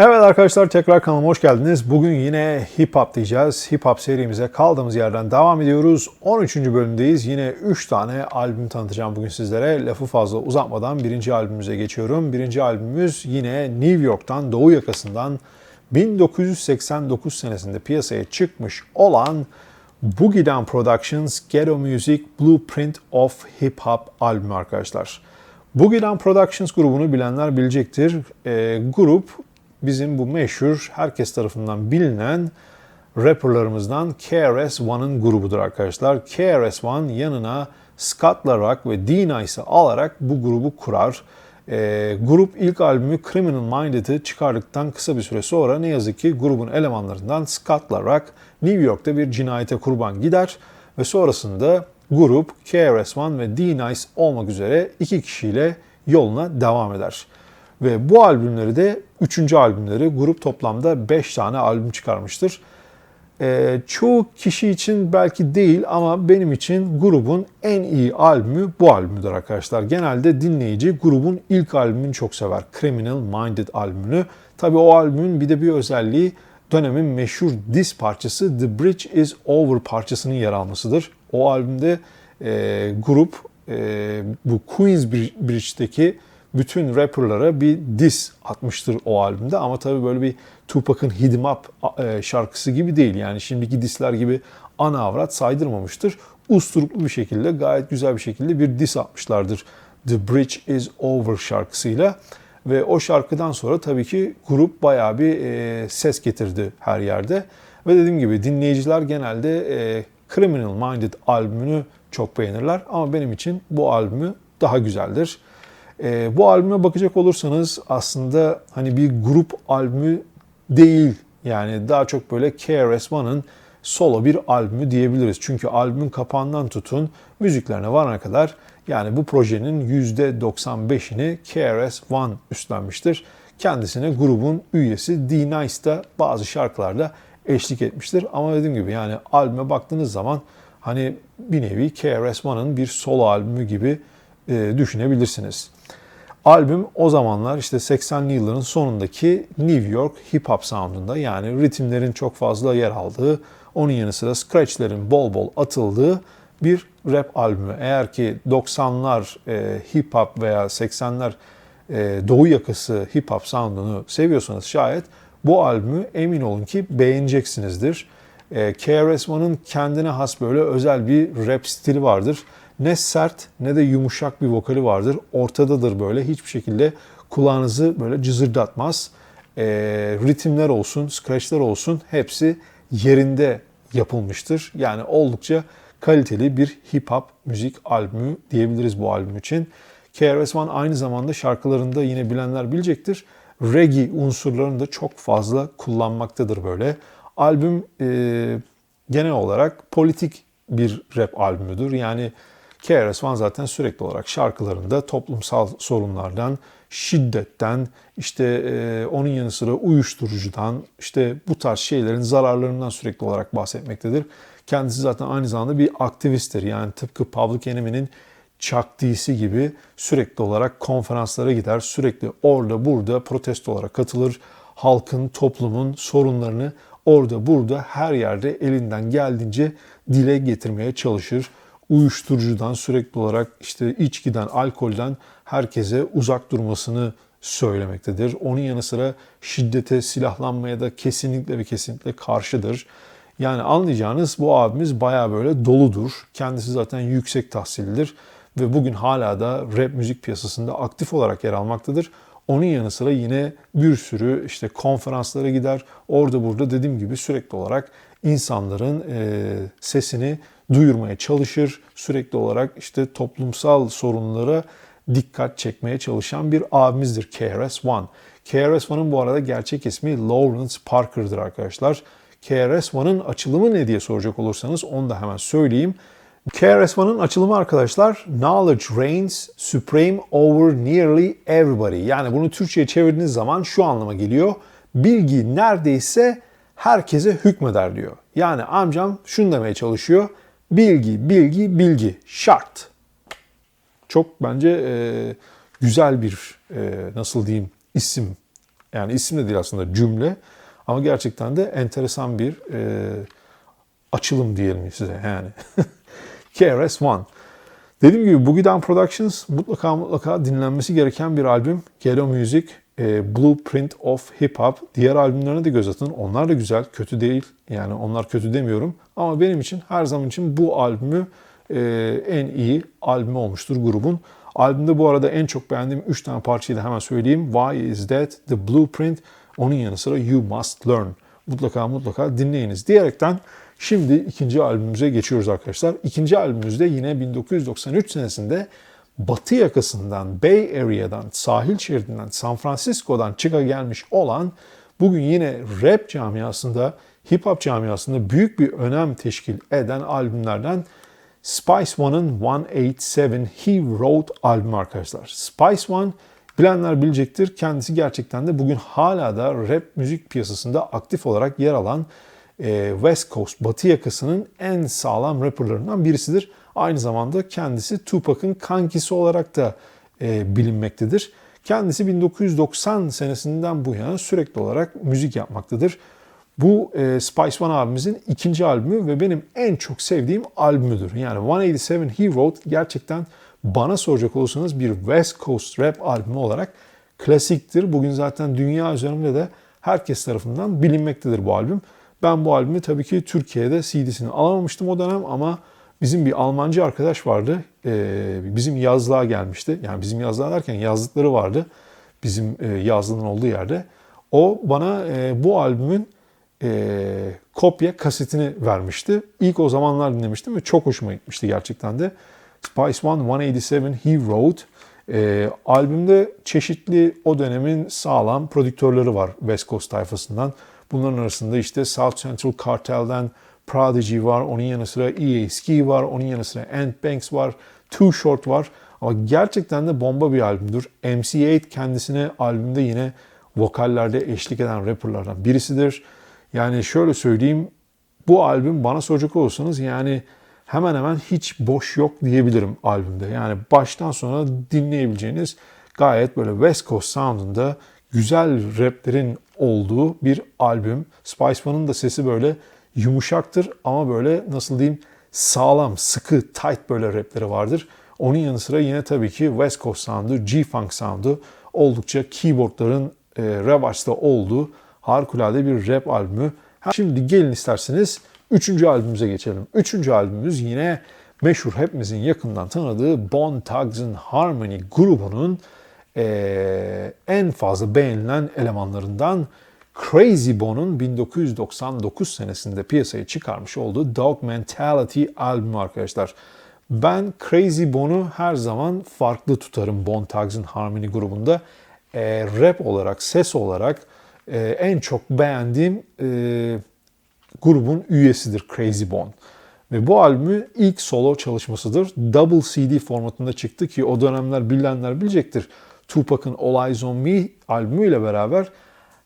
Evet arkadaşlar tekrar kanalıma hoş geldiniz. Bugün yine hip hop diyeceğiz. Hip hop serimize kaldığımız yerden devam ediyoruz. 13. bölümdeyiz. Yine 3 tane albüm tanıtacağım bugün sizlere. Lafı fazla uzatmadan birinci albümümüze geçiyorum. Birinci albümümüz yine New York'tan, Doğu yakasından 1989 senesinde piyasaya çıkmış olan Boogie Down Productions Ghetto Music Blueprint of Hip Hop albümü arkadaşlar. Boogie Down Productions grubunu bilenler bilecektir. Ee, grup bizim bu meşhur, herkes tarafından bilinen rapperlarımızdan KRS-One'ın grubudur arkadaşlar. KRS-One yanına Scott LaRock ve D-Nice'ı alarak bu grubu kurar. Ee, grup ilk albümü Criminal Minded'ı çıkardıktan kısa bir süre sonra ne yazık ki grubun elemanlarından Scott LaRock New York'ta bir cinayete kurban gider ve sonrasında grup KRS-One ve D-Nice olmak üzere iki kişiyle yoluna devam eder. Ve bu albümleri de üçüncü albümleri grup toplamda 5 tane albüm çıkarmıştır. Ee, çoğu kişi için belki değil ama benim için grubun en iyi albümü bu albümüdür arkadaşlar. Genelde dinleyici grubun ilk albümünü çok sever. Criminal Minded albümünü. Tabi o albümün bir de bir özelliği dönemin meşhur diss parçası The Bridge Is Over parçasının yer almasıdır. O albümde e, grup e, bu Queensbridge'deki bütün rapperlara bir diss atmıştır o albümde ama tabii böyle bir Tupac'ın Hit 'em Up e, şarkısı gibi değil. Yani şimdiki dissler gibi ana avrat saydırmamıştır. Usturuplu bir şekilde gayet güzel bir şekilde bir diss atmışlardır. The Bridge Is Over şarkısıyla. Ve o şarkıdan sonra tabii ki grup bayağı bir e, ses getirdi her yerde. Ve dediğim gibi dinleyiciler genelde e, Criminal Minded albümünü çok beğenirler. Ama benim için bu albümü daha güzeldir. E, bu albüme bakacak olursanız aslında hani bir grup albümü değil. Yani daha çok böyle KRS-One'ın solo bir albümü diyebiliriz. Çünkü albümün kapağından tutun müziklerine varana kadar yani bu projenin %95'ini KRS-One üstlenmiştir. Kendisine grubun üyesi D-Nice da bazı şarkılarda eşlik etmiştir. Ama dediğim gibi yani albüme baktığınız zaman hani bir nevi KRS-One'ın bir solo albümü gibi e, düşünebilirsiniz. Albüm o zamanlar işte 80'li yılların sonundaki New York hip hop sound'unda yani ritimlerin çok fazla yer aldığı, onun yanı sıra scratchlerin bol bol atıldığı bir rap albümü. Eğer ki 90'lar e, hip hop veya 80'ler e, doğu yakası hip hop sound'unu seviyorsanız şayet bu albümü emin olun ki beğeneceksinizdir. E, KRS-One'ın kendine has böyle özel bir rap stili vardır ne sert ne de yumuşak bir vokali vardır. Ortadadır böyle hiçbir şekilde kulağınızı böyle cızırdatmaz. E, ritimler olsun, scratchler olsun hepsi yerinde yapılmıştır. Yani oldukça kaliteli bir hip hop müzik albümü diyebiliriz bu albüm için. KRS-One aynı zamanda şarkılarında yine bilenler bilecektir. Reggae unsurlarını da çok fazla kullanmaktadır böyle. Albüm e, genel olarak politik bir rap albümüdür. Yani KRS-One zaten sürekli olarak şarkılarında toplumsal sorunlardan, şiddetten, işte e, onun yanı sıra uyuşturucudan, işte bu tarz şeylerin zararlarından sürekli olarak bahsetmektedir. Kendisi zaten aynı zamanda bir aktivisttir. Yani tıpkı Public Enemy'nin Chuck D'si gibi sürekli olarak konferanslara gider, sürekli orada burada protesto olarak katılır. Halkın, toplumun sorunlarını orada burada her yerde elinden geldiğince dile getirmeye çalışır uyuşturucudan sürekli olarak işte içkiden, alkolden herkese uzak durmasını söylemektedir. Onun yanı sıra şiddete, silahlanmaya da kesinlikle ve kesinlikle karşıdır. Yani anlayacağınız bu abimiz baya böyle doludur. Kendisi zaten yüksek tahsillidir ve bugün hala da rap müzik piyasasında aktif olarak yer almaktadır. Onun yanı sıra yine bir sürü işte konferanslara gider. Orada burada dediğim gibi sürekli olarak insanların sesini duyurmaya çalışır. Sürekli olarak işte toplumsal sorunlara dikkat çekmeye çalışan bir abimizdir KRS-One. KRS-One'ın bu arada gerçek ismi Lawrence Parker'dır arkadaşlar. KRS-One'ın açılımı ne diye soracak olursanız onu da hemen söyleyeyim. KRS-One'ın açılımı arkadaşlar Knowledge reigns supreme over nearly everybody. Yani bunu Türkçe'ye çevirdiğiniz zaman şu anlama geliyor. Bilgi neredeyse herkese hükmeder diyor. Yani amcam şunu demeye çalışıyor. Bilgi, bilgi, bilgi. Şart. Çok bence e, güzel bir e, nasıl diyeyim isim Yani isim de değil aslında cümle. Ama gerçekten de enteresan bir e, açılım diyelim size yani. KRS-One. Dediğim gibi Boogie Down Productions mutlaka mutlaka dinlenmesi gereken bir albüm. Ghetto Music, e, Blueprint of Hip Hop. Diğer albümlerine de göz atın. Onlar da güzel, kötü değil. Yani onlar kötü demiyorum. Ama benim için her zaman için bu albümü e, en iyi albümü olmuştur grubun. Albümde bu arada en çok beğendiğim 3 tane parçayı da hemen söyleyeyim. Why Is That, The Blueprint, onun yanı sıra You Must Learn. Mutlaka mutlaka dinleyiniz diyerekten şimdi ikinci albümümüze geçiyoruz arkadaşlar. İkinci albümümüzde yine 1993 senesinde batı yakasından, Bay Area'dan, sahil şeridinden, San Francisco'dan çıka gelmiş olan bugün yine rap camiasında, hip hop camiasında büyük bir önem teşkil eden albümlerden Spice One'ın 187 He Wrote albümü arkadaşlar. Spice One bilenler bilecektir. Kendisi gerçekten de bugün hala da rap müzik piyasasında aktif olarak yer alan West Coast, Batı yakasının en sağlam rapperlarından birisidir. Aynı zamanda kendisi Tupac'ın kankisi olarak da e, bilinmektedir. Kendisi 1990 senesinden bu yana sürekli olarak müzik yapmaktadır. Bu e, Spice One abimizin ikinci albümü ve benim en çok sevdiğim albümüdür. Yani 187 He Wrote gerçekten bana soracak olursanız bir West Coast rap albümü olarak klasiktir. Bugün zaten dünya üzerinde de herkes tarafından bilinmektedir bu albüm. Ben bu albümü tabii ki Türkiye'de CD'sini alamamıştım o dönem ama bizim bir Almancı arkadaş vardı. Ee, bizim yazlığa gelmişti. Yani bizim yazlığa derken yazlıkları vardı. Bizim e, yazlığın olduğu yerde. O bana e, bu albümün e, kopya kasetini vermişti. İlk o zamanlar dinlemiştim ve çok hoşuma gitmişti gerçekten de. Spice One 187 He Wrote. E, albümde çeşitli o dönemin sağlam prodüktörleri var West Coast tayfasından. Bunların arasında işte South Central Cartel'den Prodigy var, onun yanı sıra E.A. Ski var, onun yanı sıra Ant Banks var, Too Short var. Ama gerçekten de bomba bir albümdür. MC8 kendisine albümde yine vokallerde eşlik eden rapperlardan birisidir. Yani şöyle söyleyeyim, bu albüm bana soracak olursanız yani hemen hemen hiç boş yok diyebilirim albümde. Yani baştan sona dinleyebileceğiniz gayet böyle West Coast sound'unda güzel raplerin olduğu bir albüm. Spice One'ın da sesi böyle yumuşaktır ama böyle nasıl diyeyim sağlam, sıkı, tight böyle rapleri vardır. Onun yanı sıra yine tabii ki West Coast sound'u, G-Funk sound'u oldukça keyboardların e, revaçta olduğu harikulade bir rap albümü. Şimdi gelin isterseniz üçüncü albümümüze geçelim. Üçüncü albümümüz yine meşhur hepimizin yakından tanıdığı Bone Thugs and Harmony grubunun e, en fazla beğenilen elemanlarından Crazy Bone'un 1999 senesinde piyasaya çıkarmış olduğu Dog Mentality albümü arkadaşlar. Ben Crazy Bone'u her zaman farklı tutarım Bone Thugs and Harmony grubunda. E, rap olarak, ses olarak e, en çok beğendiğim e, grubun üyesidir Crazy Bone. Ve bu albümü ilk solo çalışmasıdır. Double CD formatında çıktı ki o dönemler bilenler bilecektir. Tupac'ın All Eyes On Me albümüyle beraber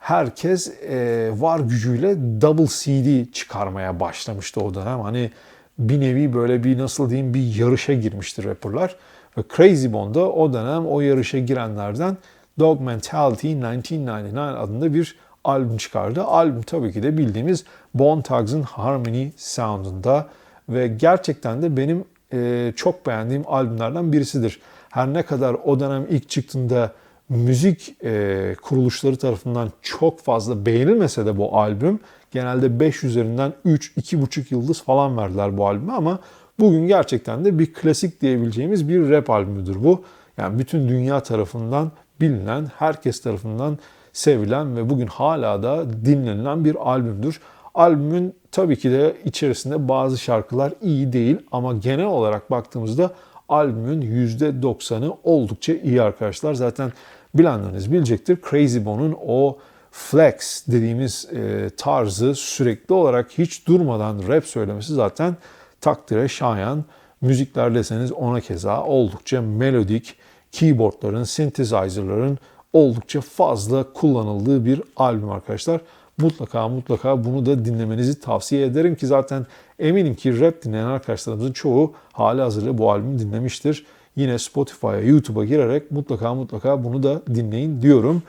herkes e, var gücüyle double CD çıkarmaya başlamıştı o dönem. Hani bir nevi böyle bir nasıl diyeyim bir yarışa girmişti rapperlar. Ve Crazy Bone da o dönem o yarışa girenlerden Dog Mentality 1999 adında bir albüm çıkardı. Albüm tabii ki de bildiğimiz Bone Thugs'ın Harmony sound'unda ve gerçekten de benim e, çok beğendiğim albümlerden birisidir. Her ne kadar o dönem ilk çıktığında müzik e, kuruluşları tarafından çok fazla beğenilmese de bu albüm genelde 5 üzerinden 3 2,5 yıldız falan verdiler bu albüme ama bugün gerçekten de bir klasik diyebileceğimiz bir rap albümüdür bu. Yani bütün dünya tarafından bilinen, herkes tarafından sevilen ve bugün hala da dinlenilen bir albümdür. Albümün tabii ki de içerisinde bazı şarkılar iyi değil ama genel olarak baktığımızda albümün %90'ı oldukça iyi arkadaşlar. Zaten bilenleriniz bilecektir. Crazy Bone'un o flex dediğimiz e, tarzı sürekli olarak hiç durmadan rap söylemesi zaten takdire şayan. Müzikler deseniz ona keza oldukça melodik, keyboardların, synthesizer'ların oldukça fazla kullanıldığı bir albüm arkadaşlar. Mutlaka mutlaka bunu da dinlemenizi tavsiye ederim ki zaten eminim ki rap dinleyen arkadaşlarımızın çoğu hali hazırda bu albümü dinlemiştir. Yine Spotify'a, YouTube'a girerek mutlaka mutlaka bunu da dinleyin diyorum.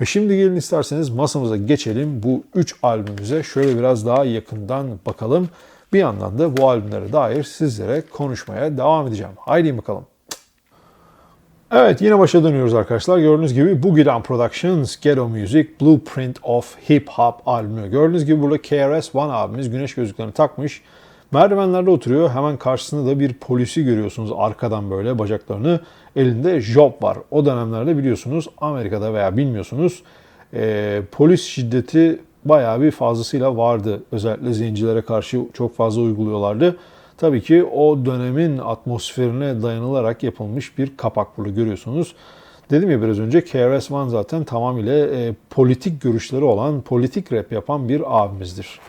Ve şimdi gelin isterseniz masamıza geçelim. Bu 3 albümümüze şöyle biraz daha yakından bakalım. Bir yandan da bu albümlere dair sizlere konuşmaya devam edeceğim. Haydi bakalım. Evet yine başa dönüyoruz arkadaşlar. Gördüğünüz gibi Boogie Productions Ghetto Music Blueprint of Hip Hop albümü. Gördüğünüz gibi burada KRS-One abimiz güneş gözlüklerini takmış. Merdivenlerde oturuyor. Hemen karşısında da bir polisi görüyorsunuz arkadan böyle bacaklarını. Elinde job var. O dönemlerde biliyorsunuz Amerika'da veya bilmiyorsunuz e, polis şiddeti bayağı bir fazlasıyla vardı. Özellikle zencilere karşı çok fazla uyguluyorlardı. Tabii ki o dönemin atmosferine dayanılarak yapılmış bir kapak burada görüyorsunuz. Dedim ya biraz önce KRS-One zaten tamamıyla e, politik görüşleri olan, politik rap yapan bir abimizdir.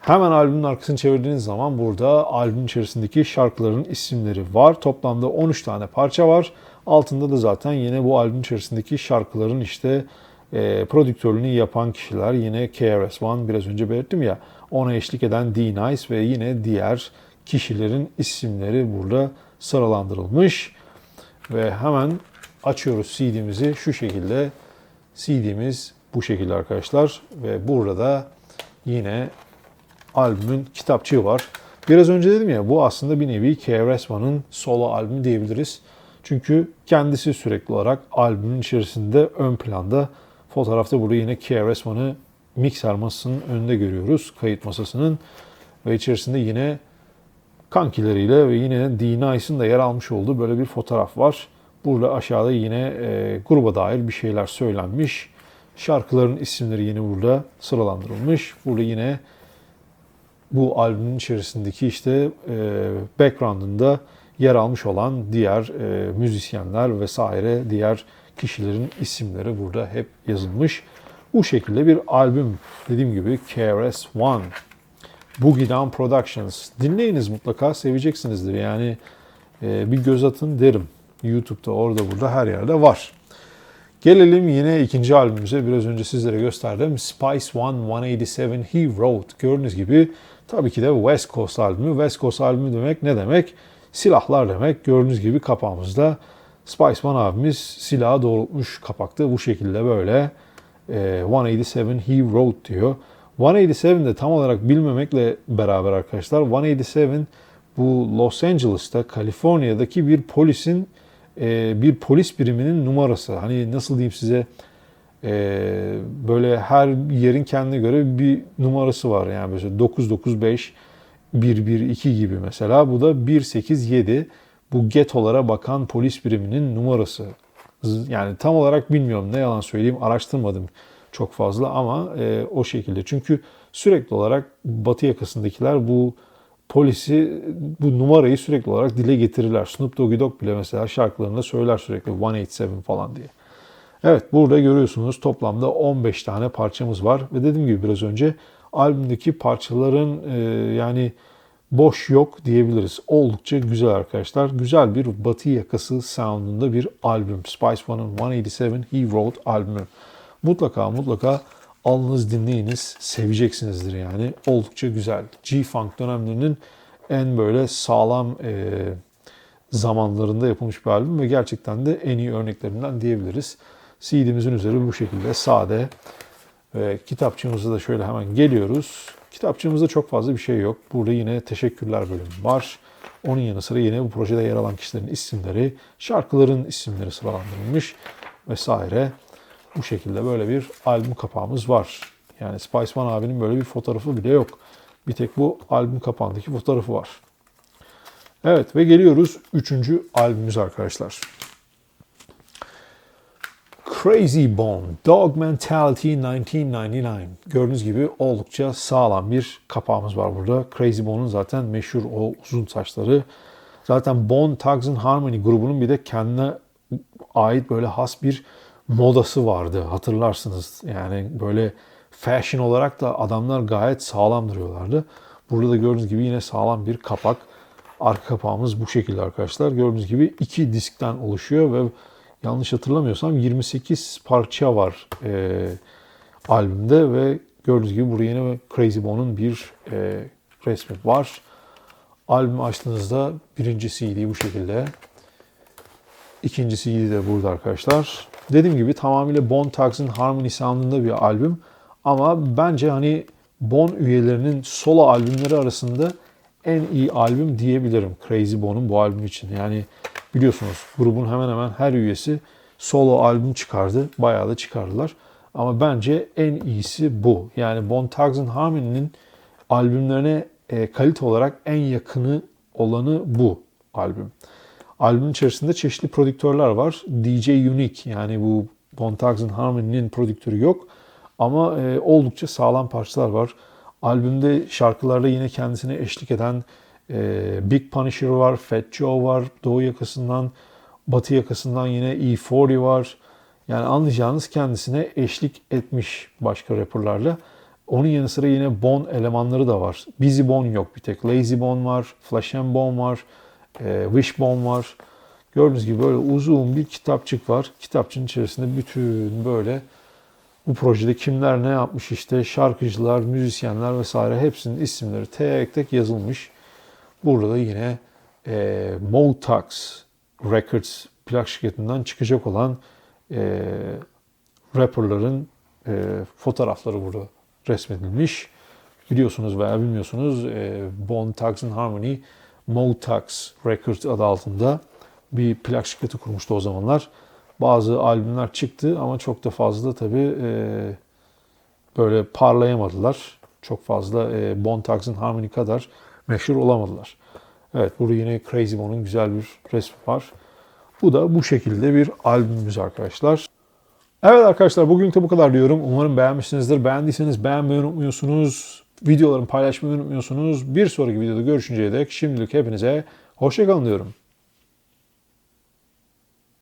Hemen albümün arkasını çevirdiğiniz zaman burada albüm içerisindeki şarkıların isimleri var. Toplamda 13 tane parça var. Altında da zaten yine bu albüm içerisindeki şarkıların işte e, prodüktörlüğünü yapan kişiler yine KRS-One biraz önce belirttim ya ona eşlik eden D-Nice ve yine diğer kişilerin isimleri burada sıralandırılmış. Ve hemen açıyoruz CD'mizi şu şekilde. CD'miz bu şekilde arkadaşlar ve burada yine albümün kitapçığı var. Biraz önce dedim ya bu aslında bir nevi KRS-One'ın solo albümü diyebiliriz. Çünkü kendisi sürekli olarak albümün içerisinde ön planda. Fotoğrafta burada yine KRS-One'ı mikser masasının önünde görüyoruz. Kayıt masasının. Ve içerisinde yine kankileriyle ve yine D-Nice'ın da yer almış olduğu böyle bir fotoğraf var. Burada aşağıda yine e, gruba dair bir şeyler söylenmiş. Şarkıların isimleri yine burada sıralandırılmış. Burada yine bu albümün içerisindeki işte e, background'ında yer almış olan diğer e, müzisyenler vesaire diğer kişilerin isimleri burada hep yazılmış. Bu şekilde bir albüm dediğim gibi KRS-One Boogie Down Productions. Dinleyiniz mutlaka seveceksinizdir. Yani e, bir göz atın derim. YouTube'da orada burada her yerde var. Gelelim yine ikinci albümümüze. Biraz önce sizlere gösterdim. Spice One 187 He Wrote. Gördüğünüz gibi tabii ki de West Coast albümü. West Coast albümü demek ne demek? Silahlar demek. Gördüğünüz gibi kapağımızda Spice One abimiz silahı doğrultmuş kapakta. Bu şekilde böyle e, 187 He Wrote diyor. 187 de tam olarak bilmemekle beraber arkadaşlar 187 bu Los Angeles'ta Kaliforniya'daki bir polisin e, bir polis biriminin numarası. Hani nasıl diyeyim size e, böyle her yerin kendine göre bir numarası var. Yani mesela 995 112 gibi mesela. Bu da 187 bu getolara bakan polis biriminin numarası. Yani tam olarak bilmiyorum ne yalan söyleyeyim araştırmadım çok fazla ama e, o şekilde. Çünkü sürekli olarak batı yakasındakiler bu polisi, bu numarayı sürekli olarak dile getirirler. Snoop Doggy Dogg bile mesela şarkılarında söyler sürekli 187 falan diye. Evet burada görüyorsunuz toplamda 15 tane parçamız var ve dediğim gibi biraz önce albümdeki parçaların e, yani boş yok diyebiliriz. Oldukça güzel arkadaşlar. Güzel bir batı yakası soundunda bir albüm. Spice One'ın 187 He Wrote albümü. Mutlaka mutlaka alınız dinleyiniz. Seveceksinizdir yani. Oldukça güzel. G-Funk dönemlerinin en böyle sağlam e, zamanlarında yapılmış bir albüm ve gerçekten de en iyi örneklerinden diyebiliriz. CD'mizin üzeri bu şekilde sade ve kitapçığımıza da şöyle hemen geliyoruz. Kitapçığımızda çok fazla bir şey yok. Burada yine teşekkürler bölümü var. Onun yanı sıra yine bu projede yer alan kişilerin isimleri, şarkıların isimleri sıralandırılmış vesaire. Bu şekilde böyle bir albüm kapağımız var. Yani Spice One abinin böyle bir fotoğrafı bile yok. Bir tek bu albüm kapağındaki fotoğrafı var. Evet ve geliyoruz üçüncü albümümüz arkadaşlar. Crazy Bone, Dog Mentality 1999. Gördüğünüz gibi oldukça sağlam bir kapağımız var burada. Crazy Bone'un zaten meşhur o uzun saçları. Zaten Bone Thugs and Harmony grubunun bir de kendine ait böyle has bir modası vardı hatırlarsınız. Yani böyle fashion olarak da adamlar gayet sağlam duruyorlardı. Burada da gördüğünüz gibi yine sağlam bir kapak. Arka kapağımız bu şekilde arkadaşlar. Gördüğünüz gibi iki diskten oluşuyor ve yanlış hatırlamıyorsam 28 parça var e, albümde ve gördüğünüz gibi burada yine Crazy Bone'un bir e, resmi var. Albümü açtığınızda birinci CD bu şekilde. İkinci CD de burada arkadaşlar. Dediğim gibi tamamıyla Bone Thugs'ın Harmony sound'ında bir albüm. Ama bence hani Bone üyelerinin solo albümleri arasında en iyi albüm diyebilirim Crazy Bone'un bu albüm için. Yani biliyorsunuz grubun hemen hemen her üyesi solo albüm çıkardı. Bayağı da çıkardılar. Ama bence en iyisi bu. Yani Bone Thugs and Harmony'nin albümlerine e, kalite olarak en yakını olanı bu albüm. Albümün içerisinde çeşitli prodüktörler var. DJ Unique yani bu Thugs and Harmony'nin prodüktörü yok. Ama e, oldukça sağlam parçalar var. Albümde şarkılarda yine kendisine eşlik eden e, Big Punisher var, Fat Joe var, Doğu yakasından, Batı yakasından yine E40 var. Yani anlayacağınız kendisine eşlik etmiş başka rapperlarla. Onun yanı sıra yine Bone elemanları da var. Busy Bone yok bir tek. Lazy Bone var, Flash and Bone var, e, Wishbone var. Gördüğünüz gibi böyle uzun bir kitapçık var. Kitapçının içerisinde bütün böyle bu projede kimler ne yapmış işte şarkıcılar, müzisyenler vesaire hepsinin isimleri tek tek yazılmış. Burada da yine e, Motax Records plak şirketinden çıkacak olan e, rapperların e, fotoğrafları burada resmedilmiş. Biliyorsunuz veya bilmiyorsunuz e, Bone Thugs and Harmony Motax Records adı altında bir plak şirketi kurmuştu o zamanlar. Bazı albümler çıktı ama çok da fazla tabii e, böyle parlayamadılar. Çok fazla e, Thugs and Harmony kadar meşhur olamadılar. Evet burada yine Crazy Bone'un güzel bir resmi var. Bu da bu şekilde bir albümümüz arkadaşlar. Evet arkadaşlar bugünlük de bu kadar diyorum. Umarım beğenmişsinizdir. Beğendiyseniz beğenmeyi unutmuyorsunuz. Videolarımı paylaşmayı unutmuyorsunuz. Bir sonraki videoda görüşünceye dek şimdilik hepinize hoşçakalın diyorum.